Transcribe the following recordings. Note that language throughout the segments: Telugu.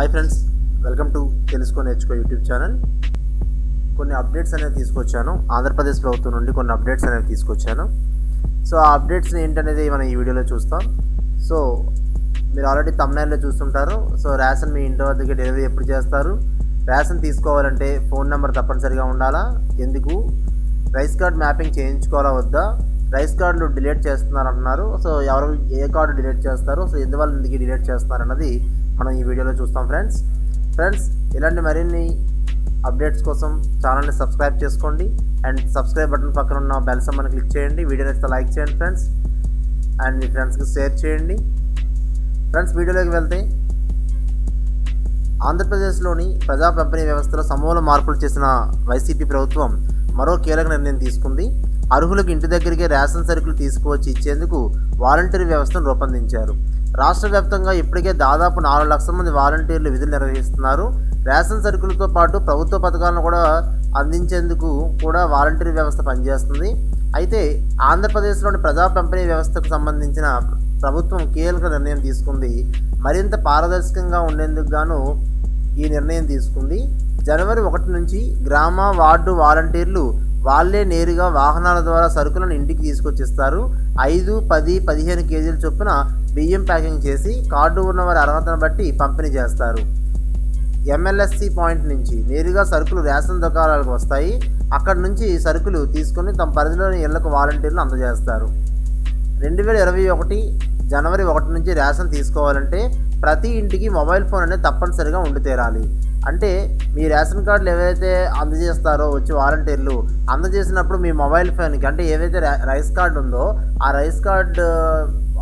హాయ్ ఫ్రెండ్స్ వెల్కమ్ టు తెలుసుకో నేర్చుకో యూట్యూబ్ ఛానల్ కొన్ని అప్డేట్స్ అనేవి తీసుకొచ్చాను. ఆంధ్రప్రదేశ్ ప్రభుత్వం నుండి కొన్ని అప్డేట్స్ అనేవి తీసుకొచ్చాను. సో ఆ అప్డేట్స్ ఏంటనేది మనం ఈ వీడియోలో చూస్తాం. సో మీరు ఆల్రెడీ తమిళనాడులో చూస్తుంటారు. సో రేషన్ మీ ఇంటి వద్దకి డెలివరీ ఎప్పుడు చేస్తారు? రేషన్ తీసుకోవాలంటే ఫోన్ నెంబర్ తప్పనిసరిగా ఉండాలా? ఎందుకు? రైస్ కార్డ్ మ్యాపింగ్ చేయించుకోవాలా వద్దా? రైస్ కార్డులు డిలీట్ చేస్తున్నారు అంటున్నారు సో ఎవరు ఏ కార్డు డిలీట్ చేస్తారు సో ఎందువల్ల ఇందుకు డిలీట్ చేస్తున్నారు అన్నది మనం ఈ వీడియోలో చూస్తాం ఫ్రెండ్స్. ఫ్రెండ్స్ ఇలాంటి మరిన్ని అప్డేట్స్ కోసం ఛానల్ని సబ్స్క్రైబ్ చేసుకోండి. అండ్ సబ్స్క్రైబ్ బటన్ పక్కన ఉన్న బెల్ సమ్మని క్లిక్ చేయండి. వీడియో నచ్చితే లైక్ చేయండి ఫ్రెండ్స్. అండ్ మీ ఫ్రెండ్స్కి షేర్ చేయండి. ఫ్రెండ్స్ వీడియోలోకి వెళ్తే ఆంధ్రప్రదేశ్లోని ప్రజా పంపిణీ వ్యవస్థలో సమూల మార్పులు చేసిన వైసీపీ ప్రభుత్వం మరో కీలక నిర్ణయం తీసుకుంది. అర్హులకు ఇంటి దగ్గరికి రేషన్ సరుకులు తీసుకువచ్చి ఇచ్చేందుకు వాలంటీర్ వ్యవస్థను రూపొందించారు. రాష్ట్ర వ్యాప్తంగా ఇప్పటికే దాదాపు నాలుగు లక్షల మంది వాలంటీర్లు విధులు నిర్వహిస్తున్నారు. రేషన్ సరుకులతో పాటు ప్రభుత్వ పథకాలను కూడా అందించేందుకు కూడా వాలంటీర్ వ్యవస్థ పనిచేస్తుంది. అయితే ఆంధ్రప్రదేశ్లోని ప్రజా పంపిణీ వ్యవస్థకు సంబంధించిన ప్రభుత్వం కీలక నిర్ణయం తీసుకుంది. మరింత పారదర్శకంగా ఉండేందుకు గాను ఈ నిర్ణయం తీసుకుంది. జనవరి ఒకటి నుంచి గ్రామ వార్డు వాలంటీర్లు వాళ్ళే నేరుగా వాహనాల ద్వారా సరుకులను ఇంటికి తీసుకొచ్చిస్తారు. ఐదు పది పదిహేను కేజీల చొప్పున బియ్యం ప్యాకింగ్ చేసి కార్డు ఉన్న వారి అర్హతను బట్టి పంపిణీ చేస్తారు. ఎంఎల్ఎస్సి పాయింట్ నుంచి నేరుగా సరుకులు రేషన్ దుకాణాలకు వస్తాయి. అక్కడ నుంచి సరుకులు తీసుకొని తమ పరిధిలోని ఇళ్ళకు వాలంటీర్లు అందజేస్తారు. రెండు వేల ఇరవై ఒకటి జనవరి ఒకటి నుంచి రేషన్ తీసుకోవాలంటే ప్రతి ఇంటికి మొబైల్ ఫోన్ అనేది తప్పనిసరిగా ఉండి తీరాలి. అంటే మీ రేషన్ కార్డులు ఏవైతే అందజేస్తారో వచ్చి వాలంటీర్లు అందజేసినప్పుడు మీ మొబైల్ ఫోన్కి అంటే ఏవైతే రైస్ కార్డు ఉందో ఆ రైస్ కార్డు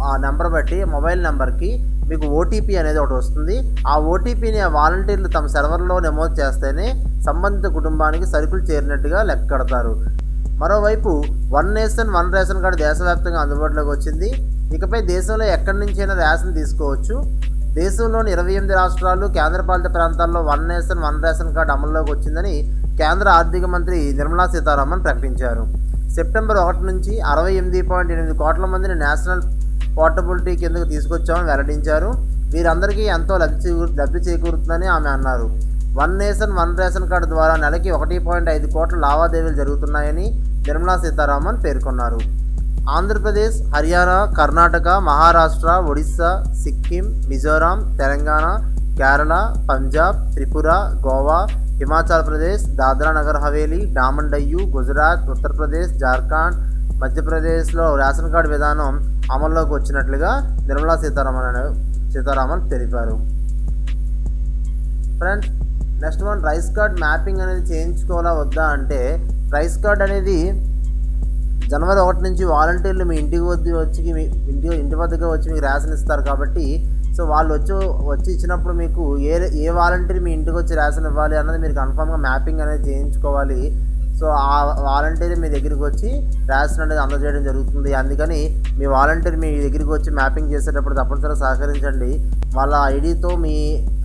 ఆ నెంబర్ బట్టి మొబైల్ నెంబర్కి మీకు ఓటీపీ అనేది ఒకటి వస్తుంది. ఆ ఓటీపీని ఆ వాలంటీర్లు తమ సర్వర్లో నమోదు చేస్తేనే సంబంధిత కుటుంబానికి సరుకులు చేరినట్టుగా లెక్క కడతారు. మరోవైపు one nation one ration card దేశవ్యాప్తంగా అందుబాటులోకి వచ్చింది. ఇకపై దేశంలో ఎక్కడి నుంచైనా రేషన్ తీసుకోవచ్చు. దేశంలోని ఇరవై ఎనిమిది రాష్ట్రాలు కేంద్రపాలిత ప్రాంతాల్లో one nation one ration card అమల్లోకి వచ్చిందని కేంద్ర ఆర్థిక మంత్రి నిర్మలా సీతారామన్ ప్రకటించారు. సెప్టెంబర్ ఒకటి నుంచి అరవై ఎనిమిది పాయింట్ ఎనిమిది కోట్ల మందిని నేషనల్ పోర్టబిలిటీ కిందకు తీసుకొచ్చామని వెల్లడించారు. వీరందరికీ ఎంతో లబ్ధి చేకూరు లబ్ధి చేకూరుతుందని ఆమె అన్నారు. One nation one ration card ద్వారా నెలకి ఒకటి పాయింట్ ఐదు కోట్ల లావాదేవీలు జరుగుతున్నాయని నిర్మలా సీతారామన్ పేర్కొన్నారు. ఆంధ్రప్రదేశ్ హర్యానా కర్ణాటక మహారాష్ట్ర ఒడిస్సా సిక్కిం మిజోరాం తెలంగాణ కేరళ పంజాబ్ త్రిపుర గోవా హిమాచల్ ప్రదేశ్ దాద్రా నగర్ హవేలీ డామన్ డయ్యు గుజరాత్ ఉత్తరప్రదేశ్ జార్ఖండ్ మధ్యప్రదేశ్లో రేషన్ కార్డు విధానం అమల్లోకి వచ్చినట్లుగా నిర్మలా సీతారామన్ సీతారామన్ తెలిపారు. Friends next one rice card mapping అనేది చేయించుకోవాలా వద్దా అంటే రైస్ కార్డ్ అనేది జనవరి ఒకటి నుంచి వాలంటీర్లు మీ ఇంటికి వద్ద వచ్చి మీ ఇంటి ఇంటి వద్దకు వచ్చి మీకు రేషన్ ఇస్తారు కాబట్టి సో వాళ్ళు వచ్చి వచ్చి ఇచ్చినప్పుడు మీకు ఏ ఏ వాలంటీర్ మీ ఇంటికి వచ్చి రేషన్ ఇవ్వాలి అన్నది మీరు కన్ఫామ్గా మ్యాపింగ్ అనేది చేయించుకోవాలి. సో ఆ వాలంటీర్ మీ దగ్గరికి వచ్చి రేషన్ అనేది అందజేయడం జరుగుతుంది. అందుకని మీ వాలంటీర్ మీ దగ్గరికి వచ్చి మ్యాపింగ్ చేసేటప్పుడు తప్పనిసరిగా సహకరించండి. వాళ్ళ ఐడితో మీ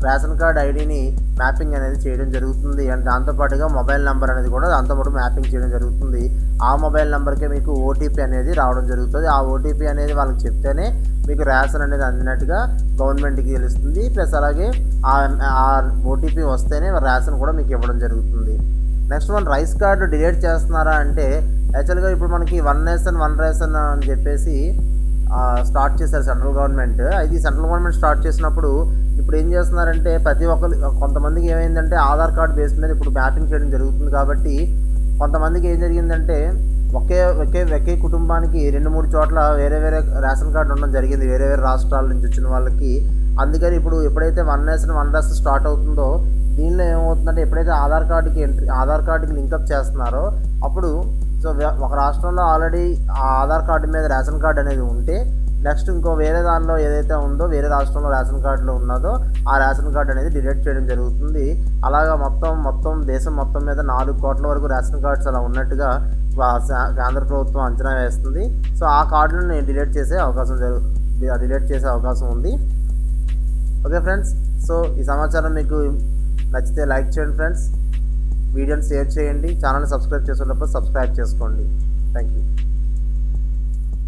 రేషన్ కార్డ్ ఐడిని మ్యాపింగ్ అనేది చేయడం జరుగుతుంది. అండ్ దాంతోపాటుగా మొబైల్ నెంబర్ అనేది కూడా దాంతోపాటు మ్యాపింగ్ చేయడం జరుగుతుంది. ఆ మొబైల్ నెంబర్కే మీకు ఓటీపీ అనేది రావడం జరుగుతుంది. ఆ ఓటీపీ అనేది వాళ్ళకి చెప్తేనే మీకు రేషన్ అనేది అందినట్టుగా గవర్నమెంట్కి తెలుస్తుంది. ప్లస్ అలాగే ఆ ఓటీపీ వస్తేనే రేషన్ కూడా మీకు ఇవ్వడం జరుగుతుంది. Next one rice card delete చేస్తున్నారా అంటే యాక్చువల్గా ఇప్పుడు మనకి వన్ నేషన్ వన్ రేషన్ అని చెప్పేసి స్టార్ట్ చేశారు సెంట్రల్ గవర్నమెంట్. అది సెంట్రల్ గవర్నమెంట్ స్టార్ట్ చేసినప్పుడు ఇప్పుడు ఏం చేస్తున్నారంటే ప్రతి ఒక్కరు కొంతమందికి ఏమైందంటే ఆధార్ కార్డు బేస్ మీద ఇప్పుడు మ్యాపింగ్ చేయడం జరుగుతుంది కాబట్టి కొంతమందికి ఏం జరిగిందంటే ఒకే ఒకే ఒకే కుటుంబానికి రెండు మూడు చోట్ల వేరే వేరే రేషన్ కార్డు ఉండడం జరిగింది. వేరే వేరే రాష్ట్రాల నుంచి వచ్చిన వాళ్ళకి. అందుకని ఇప్పుడు ఎప్పుడైతే one nation one ration start అవుతుందో దీనిలో ఏమవుతుందంటే ఎప్పుడైతే ఆధార్ కార్డుకి ఎంట్రీ ఆధార్ కార్డుకి లింకప్ చేస్తున్నారో అప్పుడు సో ఒక రాష్ట్రంలో ఆల్రెడీ ఆ ఆధార్ కార్డు మీద రేషన్ కార్డు అనేది ఉంటే నెక్స్ట్ ఇంకో వేరే దానిలో ఏదైతే ఉందో వేరే రాష్ట్రంలో రేషన్ కార్డులో ఉన్నదో ఆ రేషన్ కార్డు అనేది డిలీట్ చేయడం జరుగుతుంది. అలాగా మొత్తం మొత్తం దేశం మొత్తం మీద నాలుగు కోట్ల వరకు రేషన్ కార్డ్స్ అలా ఉన్నట్టుగా వా- కేంద్ర ప్రభుత్వం అంచనా వేస్తుంది. సో ఆ కార్డులను డిలీట్ చేసే అవకాశం జరుగు డిలీట్ చేసే అవకాశం ఉంది. ఓకే ఫ్రెండ్స్ సో ఈ సమాచారం మీకు నచ్చితే లైక్ చేయండి ఫ్రెండ్స్. వీడియోని షేర్ చేయండి. ఛానల్ని సబ్స్క్రైబ్ చేసుకున్నప్పుడు సబ్స్క్రైబ్ చేసుకోండి. Thank you